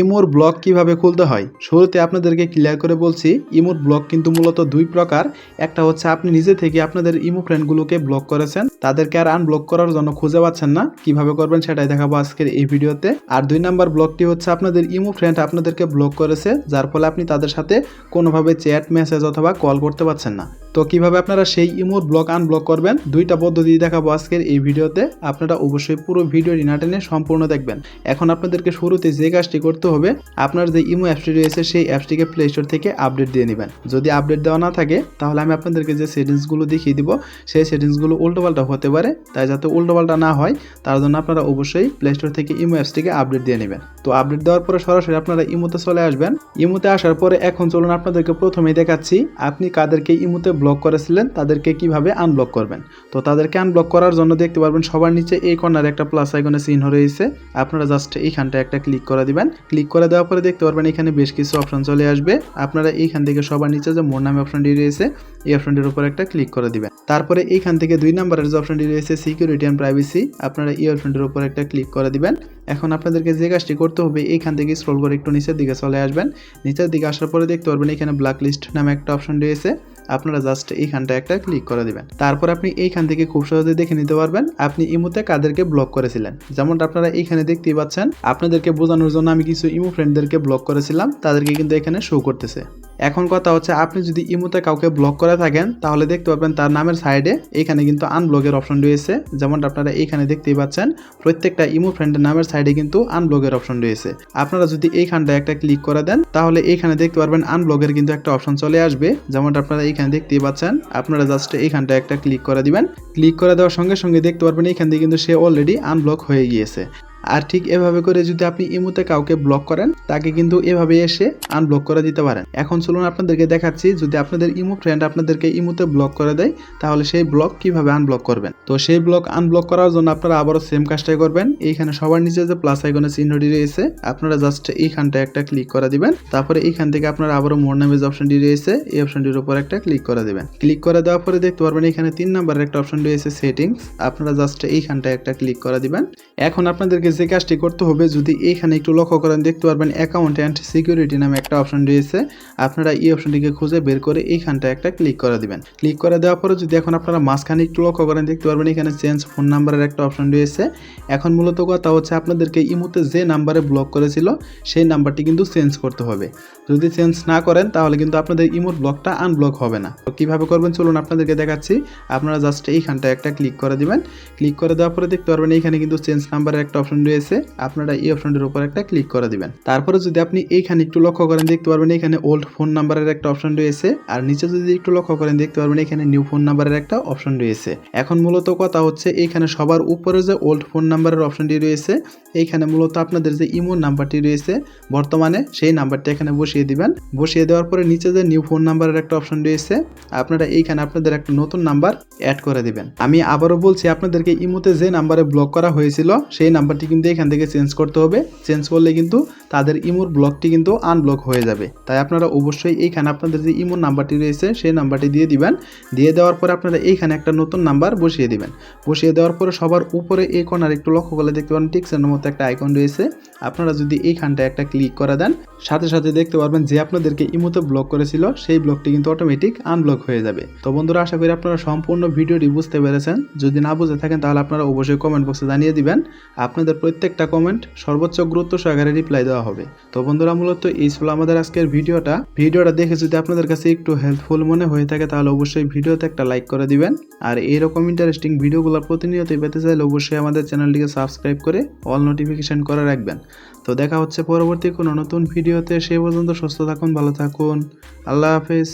ইমোর block কীভাবে খুলতে হয়? শুরুতে আপনাদেরকে ক্লিয়ার করে বলছি, ইমোর ব্লক কিন্তু মূলত দুই প্রকার। একটা হচ্ছে আপনি নিজে থেকে আপনাদের ইমো ফ্রেন্ডগুলোকে ব্লক করেছেন, তাদেরকে আর আনব্লক করার জন্য খুঁজে পাচ্ছেন না। কীভাবে করবেন সেটাই দেখাবো আজকের এই ভিডিওতে। আর দুই নাম্বার ব্লকটি হচ্ছে আপনাদের ইমো ফ্রেন্ড আপনাদেরকে ব্লক করেছে, যার ফলে আপনি তাদের সাথে কোনোভাবে চ্যাট মেসেজ অথবা কল করতে পারছেন না। তো কীভাবে আপনারা সেই ইমোর ব্লক আনব্লক করবেন? দুইটা পদ্ধতি দেখাবো আজকের এই ভিডিওতে। আপনারা অবশ্যই পুরো ভিডিওটি না টেনে সম্পূর্ণ দেখবেন। এখন আপনাদেরকে শুরুতে যে কাজটি করতে হবে, আপনার যে ইমো অ্যাপসটি রয়েছে সেই অ্যাপসটিকে প্লে স্টোর থেকে আপডেট দিয়ে নেবেন। যদি আপডেট দেওয়া না থাকে, তাহলে আমি আপনাদেরকে যে সেটিংসগুলো দেখিয়ে দিব, সেই সেটিংসগুলো উল্টোপাল্টা হতে পারে। তাই যাতে উল্টোপাল্টা না হয়, তার জন্য আপনারা অবশ্যই প্লে স্টোর থেকে ইমো অ্যাপসটিকে আপডেট দিয়ে নেবেন। তো আপডেট দেওয়ার পরে সরাসরি আপনারা ইমোতে চলে আসবেন। ইমোতে আসার পরে এখন চলুন আপনাদেরকে প্রথমেই দেখাচ্ছি, আপনি কাদেরকে ইমোতে ব্লক করেছিলেন, তাদেরকে কীভাবে আনব্লক করবেন? তো তাদেরকে আনব্লক করার জন্য দেখতে পারবেন সবার নিচে এই কর্নারে একটা প্লাস আইকনে চিহ্ন রয়েছে। আপনারা জাস্ট এইখানটা একটা ক্লিক করে দিবেন। ক্লিক করে দেওয়ার পরে দেখতে পারবেন এখানে বেশ কিছু অপশন চলে আসবে। আপনারা এইখান থেকে সবার নিচে যে মোর নামে অপশনটি রয়েছে এই অপশনটির উপর একটা ক্লিক করে দিবেন। তারপরে এইখান থেকে দুই নাম্বারের যে অপশনটি রয়েছে সিকিউরিটি অ্যান্ড প্রাইভেসি আপনারা এই অপশনটির উপর একটা ক্লিক করে দিবেন। এখন আপনাদেরকে যে কাজটি করতে হবে, এইখান থেকে স্ক্রল করে একটু নিচের দিকে চলে আসবেন। নিচের দিকে আসার পরে দেখতে পারবেন এখানে ব্ল্যাক লিস্ট নামে একটা অপশন রয়েছে। আপনারা জাস্ট এইখানটা একটা ক্লিক করে দিবেন। তারপর আপনি এইখান থেকে খুব সহজে দেখে নিতে পারবেন, আপনি ইমোতে কাদেরকে ব্লক করেছিলেন। যেমনটা আপনারা এইখানে দেখতেই পাচ্ছেন, আপনাদেরকে বোঝানোর জন্য আমি কিছু ইমো ফ্রেন্ডদেরকে ব্লক করেছিলাম, তাদেরকে কিন্তু এখানে শো করতেছে। এখন কথা হচ্ছে, আপনি যদি ইমোতে কাউকে ব্লক করে থাকেন, তাহলে দেখতে পাবেন তার নামের সাইডে এখানে কিন্তু আনব্লকের অপশন রয়েছে। যেমনটা আপনারা এইখানে দেখতেই পাচ্ছেন, প্রত্যেকটা ইমো ফ্রেন্ডের নামের সাইডে কিন্তু আনব্লকের অপশন রয়েছে। আপনারা যদি এইখানটা একটা ক্লিক করে দেন, তাহলে এইখানে দেখতে পারবেন আনব্লকের কিন্তু একটা অপশন চলে আসবে। যেমনটা আপনারা এইখানে দেখতেই পাচ্ছেন, আপনারা জাস্ট এইখানটা একটা ক্লিক করে দিবেন। ক্লিক করে দেওয়ার সঙ্গে সঙ্গে দেখতে পারবেন এইখান থেকে কিন্তু সে অলরেডি আনব্লক হয়ে গিয়েছে। আর ঠিক এভাবে করে যদি আপনি ইমোতে কাউকে ব্লক করেন, তাকে কিন্তু এভাবে এসে আনব্লক করে দিতে পারেন। এখন চলুন আপনাদেরকে দেখাচ্ছি, যদি আপনাদের ইমো ফ্রেন্ড আপনাদেরকে ইমোতে ব্লক করে দেয়, তাহলে সেই ব্লক কীভাবে আনব্লক করবেন? তো সেই ব্লক আনব্লক করার জন্য আপনারা আবারও সেম কাজটাই করবেন। এইখানে সবার নিচে যে প্লাস আইকনের চিহ্নটি রয়েছে, আপনারা জাস্ট এইখানটা একটা ক্লিক করে দিবেন। তারপরে এইখান থেকে আপনারা আবারও মোর নামে যে অপশনটি রয়েছে, এই অপশনটির উপর একটা ক্লিক করে দিবেন। ক্লিক করে দেওয়ার পরে দেখতে পারবেন এখানে তিন নাম্বারের একটা অপশন রয়েছে সেটিংস আপনারা জাস্ট এইখানটা একটা ক্লিক করে দিবেন। এখন আপনাদেরকে যে কাজটি করতে হবে, যদি এইখানে একটু লক্ষ্য করেন, দেখতে পারবেন অ্যাকাউন্ট অ্যান্ড সিকিউরিটি নামে একটা অপশন রয়েছে। আপনারা এই অপশনটিকে খুঁজে বের করে এইখানটা একটা ক্লিক করে দিবেন। ক্লিক করে দেওয়ার পরে যদি এখন আপনারা মাঝখানে একটু লক্ষ্য করেন, দেখতে পারবেন এখানে চেঞ্জ ফোন নাম্বারের একটা অপশন রয়েছে। এখন মূলত কথা হচ্ছে আপনাদেরকে ইমোতে যে নাম্বারে ব্লক করেছিল, সেই নাম্বারটি কিন্তু চেঞ্জ করতে হবে। যদি চেঞ্জ না করেন, তাহলে কিন্তু আপনাদের ইমোর ব্লকটা আনব্লক হবে না। তো কীভাবে করবেন? চলুন আপনাদেরকে দেখাচ্ছি। আপনারা জাস্ট এইখানটা একটা ক্লিক করে দিবেন। ক্লিক করে দেওয়ার পরে দেখতে পারবেন এইখানে কিন্তু চেঞ্জ নাম্বারের একটা অপশন রয়েছে, আপনারা এই অপশনটির উপর একটা ক্লিক করে দিবেন। তারপরে যদি আপনি এইখানে একটু লক্ষ্য করেন, দেখতে পারবেন এখানে ওল্ড ফোন নাম্বারের একটা অপশন রয়েছে, আর নিচে যদি একটু লক্ষ্য করেন, দেখতে পারবেন এখানে নিউ ফোন নাম্বারের একটা অপশন রয়েছে। এখন মূলত কথা হচ্ছে, এইখানে সবার উপরে যে ওল্ড ফোন নাম্বারের অপশনটি রয়েছে, এইখানে মূলত আপনাদের যে ইমো নাম্বারটি রয়েছে, বর্তমানে সেই নাম্বারটি এখানে বসিয়ে দিবেন। বসিয়ে দেওয়ার পরে নিচে যে নিউ ফোন নাম্বারের একটা অপশন রয়েছে, আপনারা এইখানে আপনাদের একটা নতুন নাম্বার অ্যাড করে দিবেন। আমি আবারও বলছি, আপনাদেরকে ইমোতে যে নাম্বারে ব্লক করা হয়েছিল, সেই নাম্বারটি কিন্তু এখান থেকে চেঞ্জ করতে হবে। চেঞ্জ করলে কিন্তু তাদের ইমোর ব্লকটি কিন্তু আনব্লক হয়ে যাবে। তাই আপনারা অবশ্যই এইখানে আপনাদের যে ইমোর নাম্বারটি রয়েছে, সেই নাম্বারটি দিয়ে দিবেন। দিয়ে দেওয়ার পরে আপনারা এইখানে একটা নতুন নাম্বার বসিয়ে দিবেন। বসিয়ে দেওয়ার পরে সবার উপরে এই কর্নার একটু লক্ষ্য করলে দেখতে পারেন টিক্সের মতো একটা আইকন রয়েছে। আপনারা যদি এইখানটা একটা ক্লিক করে দেন, সাথে সাথে দেখতে পারবেন যে আপনাদেরকে ইমোতে ব্লক করেছিল, সেই ব্লকটি কিন্তু অটোমেটিক আনব্লক হয়ে যাবে। তো বন্ধুরা, আশা করি আপনারা সম্পূর্ণ ভিডিওটি বুঝতে পেরেছেন। যদি না বুঝে থাকেন, তাহলে আপনারা অবশ্যই কমেন্ট বক্সে জানিয়ে দিবেন। আপনাদের প্রত্যেকটা কমেন্ট সর্বোচ্চ গুরুত্ব সহকারে রিপ্লাই দেওয়া হবে। তো বন্ধুরা, মূলত এই ছিল আমাদের আজকের ভিডিওটা। ভিডিওটা দেখে যদি আপনাদের কাছে একটু হেল্পফুল মনে হয়ে থাকে, তাহলে অবশ্যই ভিডিওতে একটা লাইক করে দিবেন। আর এইরকম ইন্টারেস্টিং ভিডিওগুলো প্রতিনিয়তই পেতে চাইলে অবশ্যই আমাদের চ্যানেলটিকে সাবস্ক্রাইব করে অল নোটিফিকেশন করে রাখবেন। তো দেখা হচ্ছে পরবর্তী কোনো নতুন ভিডিওতে, সে পর্যন্ত সুস্থ থাকুন, ভালো থাকুন। আল্লাহ হাফেজ।